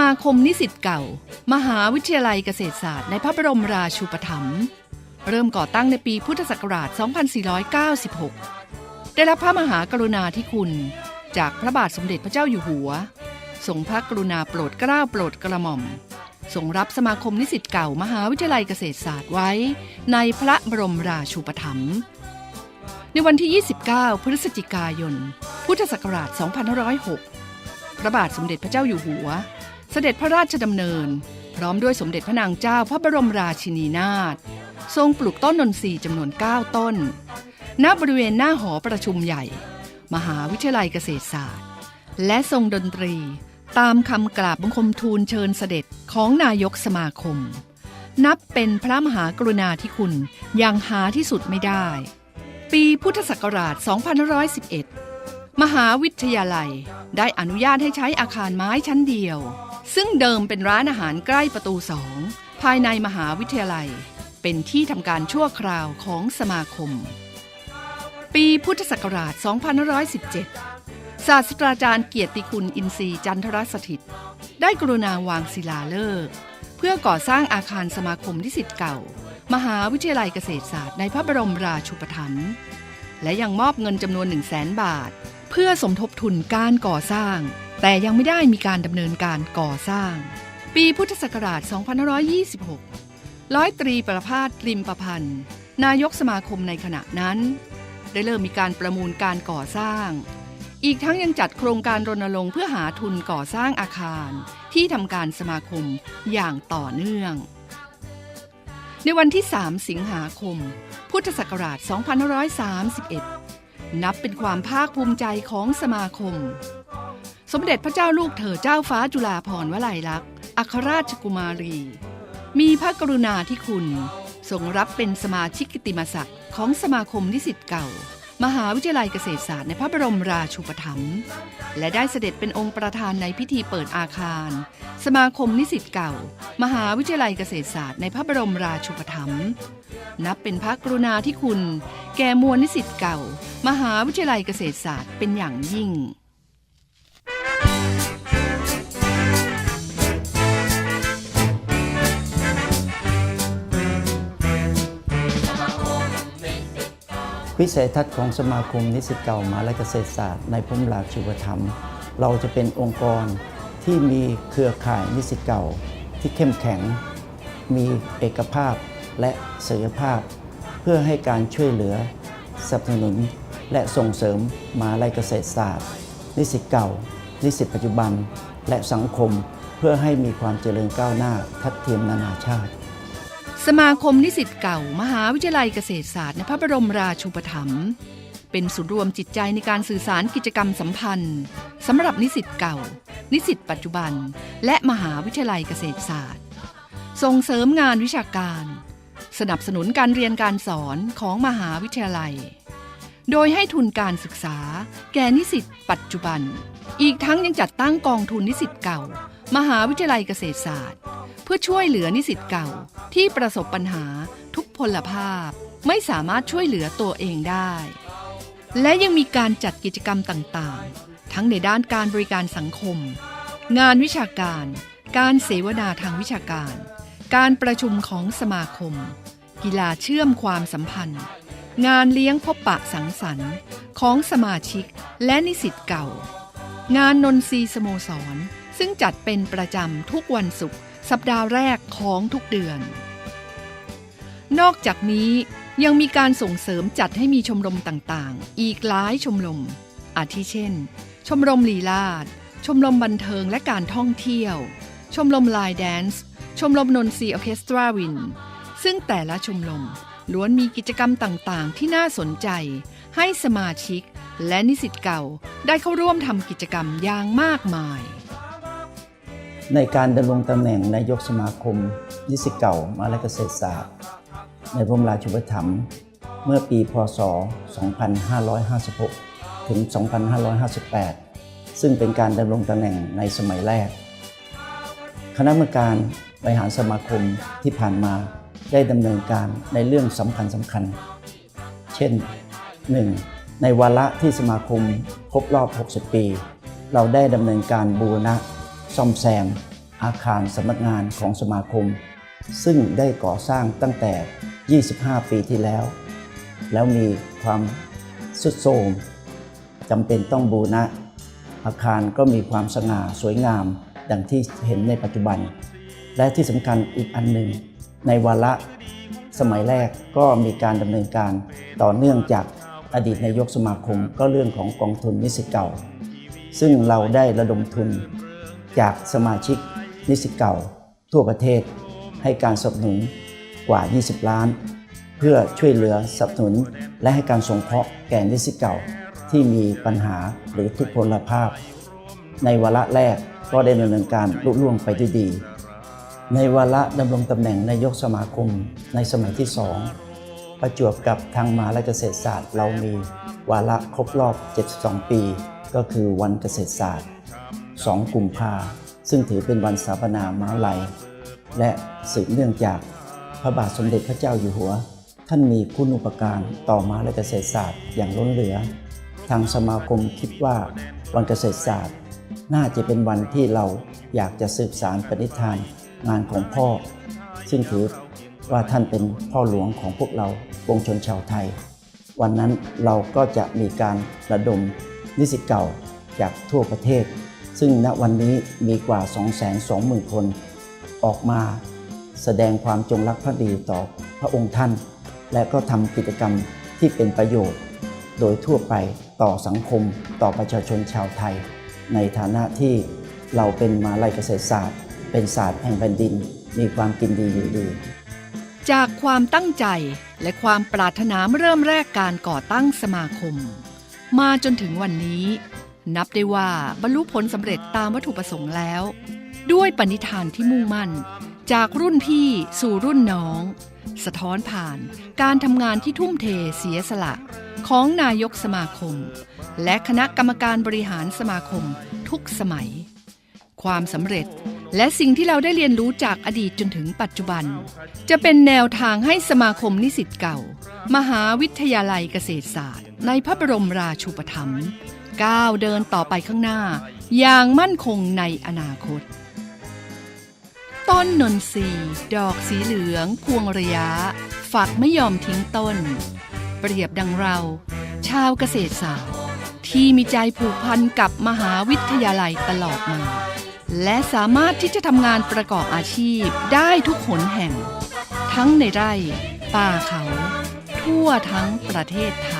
สมาคมนิสิตเก่า มหาวิทยาลัยเกษตรศาสตร์ในพระบรมราชูปถัมภ์เริ่มก่อตั้งในปีพุทธศักราช 2496 ได้รับพระมหากรุณาธิคุณ จากพระบาทสมเด็จพระเจ้าอยู่หัว ทรงพระกรุณาโปรดเกล้าโปรดกระหม่อมทรงรับสมาคมนิสิตเก่ามหาวิทยาลัยเกษตรศาสตร์ไว้ ในพระบรมราชูปถัมภ์ในวันที่ 29 พฤศจิกายน พุทธศักราช 2506 พระบาทสมเด็จพระเจ้าอยู่หัว เสด็จพระราชดำเนิน พร้อมด้วยสมเด็จพระนางเจ้าพระบรมราชินีนาถทรงปลูกต้นนนทรีจำนวน 9 ต้น ณบริเวณหน้าหอประชุมใหญ่ มหาวิทยาลัยเกษตรศาสตร์ และทรงดนตรีตามคำกราบบังคมทูลเชิญเสด็จของนายกสมาคม นับเป็นพระมหากรุณาธิคุณอย่างหาที่สุดไม่ได้ ปีพุทธศักราช 2511 มหาวิทยาลัยได้อนุญาตให้ใช้อาคารไม้ชั้นเดียว ซึ่งเดิมเป็นร้านอาหารใกล้ประตูสองภายในมหาวิทยาลัย เป็นที่ทำการชั่วคราวของสมาคม ปีพุทธศักราช 2517 ศาสตราจารย์เกียรติคุณอินทรีย์จันทรสถิต ได้กรุณาวางศิลาฤกษ์เพื่อก่อสร้างอาคารสมาคมนิสิตเก่า มหาวิทยาลัยเกษตรศาสตร์ในพระบรมราชูปถัมภ์และยังมอบเงินจำนวน 1 0 0 0 0แสนบาท เพื่อสมทบทุนการก่อสร้าง แต่ยังไม่ได้มีการดำเนินการก่อสร้าง ปีพุทธศักราช 2526 ร้อยตรีประภาสริมประพันธ์ นายกสมาคมในขณะนั้น ได้เริ่มมีการประมูลการก่อสร้าง อีกทั้งยังจัดโครงการรณรงค์เพื่อหาทุนก่อสร้างอาคาร ที่ทำการสมาคมอย่างต่อเนื่อง ในวันที่ 3 สิงหาคม พุทธศักราช 2531 นับเป็นความภาคภูมิใจของสมาคม สมเด็จพระเจ้าลูกเธอเจ้าฟ้าจุฬาภรณ์วลัยลักษณ์อัครราชกุมารี มีพระกรุณาธิคุณทรงรับเป็นสมาชิกกิตติมศักดิ์ของสมาคมนิสิตเก่า มหาวิทยาลัยเกษตรศาสตร์ในพระบรมราชูปถัมภ์และได้เสด็จเป็นองค์ประธานในพิธีเปิดอาคาร สมาคมนิสิตเก่า มหาวิทยาลัยเกษตรศาสตร์ในพระบรมราชูปถัมภ์นับเป็นพระกรุณาธิคุณ แก่มวลนิสิตเก่า มหาวิทยาลัยเกษตรศาสตร์เป็นอย่างยิ่ง วิสัยทัศน์ของสมาคมนิสิตเก่ามหาและเกษตรศาสตร์ในพระบรมราชูปถัมเราจะเป็นองค์กรที่มีเครือข่ายนิสิตเก่า ที่เข้มแข็ง มีเอกภาพและศักยภาพ เพื่อให้การช่วยเหลือสนับสนุน และส่งเสริมมหาลัยเกษตรศาสตร์ นิสิตเก่า นิสิตปัจจุบัน และสังคมเพื่อให้มีความเจริญก้าวหน้าทัดเทียมนานาชาติ สมาคมนิสิตเก่ามหาวิทยาลัยเกษตรศาสตร์ในพระบรมราชูปถัมภ์เป็นศูนย์รวมจิตใจในการสื่อสารกิจกรรมสัมพันธ์สำหรับนิสิตเก่า นิสิตปัจจุบัน และมหาวิทยาลัยเกษตรศาสตร์ ส่งเสริมงานวิชาการ สนับสนุนการเรียนการสอนของมหาวิทยาลัย โดยให้ทุนการศึกษา แก่นิสิตปัจจุบัน อีกทั้งยังจัดตั้งกองทุนนิสิตเก่า มหาวิทยาลัยเกษตรศาสตร์ เพื่อช่วยเหลือนิสิตเก่าที่ประสบปัญหาทุกพลภาพ ไม่สามารถช่วยเหลือตัวเองได้ และยังมีการจัดกิจกรรมต่างๆ ทั้งในด้านการบริการสังคม งานวิชาการ การเสวนาทางวิชาการ การประชุมของสมาคม กีฬาเชื่อมความสัมพันธ์ งานเลี้ยงพบปะสังสรรค์ของสมาชิกและนิสิตเก่า งานนนทรีสโมสร ซึ่งจัดเป็นประจำทุกวันศุกร์สัปดาห์แรกของทุกเดือน นอกจากนี้ยังมีการส่งเสริมจัดให้มีชมรมต่างๆ อีกหลายชมรม อาทิเช่น ชมรมลีลาด ชมรมบันเทิงและการท่องเที่ยว ชมรมไลน์แดนซ์ ชมรมนนทรีออเคสตราวิน ซึ่งแต่ละชมรมล้วนมีกิจกรรมต่างๆ ที่น่าสนใจ ให้สมาชิกและนิสิตเก่าได้เข้าร่วมทำกิจกรรมอย่างมากมาย ในการดำรงตำแหน่งนายกสมาคม นิสิตเก่ามาวิทยาลัยเกษตรศาสตร์ ในพระบรมราชูปถัมภ์เมื่อปีพศ 2556 ถึง 2558 ซึ่งเป็นการดำรงตำแหน่งในสมัยแรก คณะกรรมการบริหารสมาคมที่ผ่านมาได้ดำเนินการในเรื่องสำคัญสำคัญ เช่น 1. ในวาระที่สมาคมครบรอบ 60 ปี เราได้ดำเนินการบูรณะ ซ่อมแซมอาคารสำนักงานของสมาคม ซึ่งได้ก่อสร้างตั้งแต่ 25 ปีที่แล้ว แล้วมีความสุดโทรมจำเป็นต้องบูรณะ อาคารก็มีความสง่าสวยงาม ดังที่เห็นในปัจจุบัน และที่สำคัญอีกอันหนึ่ง ในวาระสมัยแรกก็มีการดำเนินการต่อเนื่องจากอดีตนายกสมาคมก็เรื่องของกองทุนนิสิตเก่า ซึ่งเราได้ระดมทุน จากสมาชิกนิสิตเก่า ทั่วประเทศ ให้การสนับสนุนกว่า 20 ล้าน เพื่อช่วยเหลือสนับสนุน และให้การสงเคราะห์แก่นิสิตเก่าที่มีปัญหาหรือทุพพลภาพ ในวาระแรกก็ได้ดำเนินการลุล่วงไปด้วยดี ในวาระดำรงตำแหน่งนายกสมาคมในสมัยที่สองประจวบกับทางมหาลัยเกษตรศาสตร์ เรามีวาระครบรอบ 72 ปี ก็คือวันเกษตรศาสตร์ 2 กุมภาซึ่งถือเป็นวันสถาปนามหาลัย และสืบเนื่องจากพระบาทสมเด็จพระเจ้าอยู่หัว ท่านมีคุณูปการต่อมหาลัยเกษตรศาสตร์อย่างล้นเหลือ ทางสมาคมคิดว่าวันเกษตรศาสตร์ น่าจะเป็นวันที่เราอยากจะสืบสารปณิธานงานของพ่อ ซึ่งถือว่าท่านเป็นพ่อหลวงของพวกเราวงชนชาวไทย วันนั้นเราก็จะมีการระดมนิสิตเก่าจากทั่วประเทศ ซึ่งณวันนี้มีกว่า 220,000 คน ออกมาแสดงความจงรักภักดีต่อพระองค์ท่าน และก็ทำกิจกรรมที่เป็นประโยชน์ โดยทั่วไปต่อสังคมต่อประชาชนชาวไทย ในฐานะที่เราเป็นมาลัยเกษตรศาสตร์ เป็นศาสตร์แห่งแผ่นดิน มีความกินดีอยู่ดี จากความตั้งใจและความปรารถนาเริ่มแรกการก่อตั้งสมาคม มาจนถึงวันนี้ นับได้ว่าบรรลุผลสำเร็จตามวัตถุประสงค์แล้ว ด้วยปณิธานที่มุ่งมั่น จากรุ่นพี่สู่รุ่นน้อง สะท้อนผ่านการทำงานที่ทุ่มเทเสียสละของนายกสมาคม และคณะกรรมการบริหารสมาคมทุกสมัย ความสำเร็จ และสิ่งที่เราได้เรียนรู้จากอดีตจนถึงปัจจุบัน จะเป็นแนวทางให้สมาคมนิสิตเก่า มหาวิทยาลัยเกษตรศาสตร์ ในพระบรมราชูปถัมภ์ก้าวเดินต่อไปข้างหน้า อย่างมั่นคงในอนาคต ต้นนนทรีดอกสีเหลืองพวงระยะ ฝักไม่ยอมทิ้งต้น เปรียบดังเรา ชาวเกษตรศาสตร์ ที่มีใจผูกพันกับมหาวิทยาลัยตลอดมา และสามารถที่จะทำงานประกอบอาชีพได้ทุกหนแห่ง ทั้งในไร่ ป่าเขา ทั่วทั้งประเทศไทย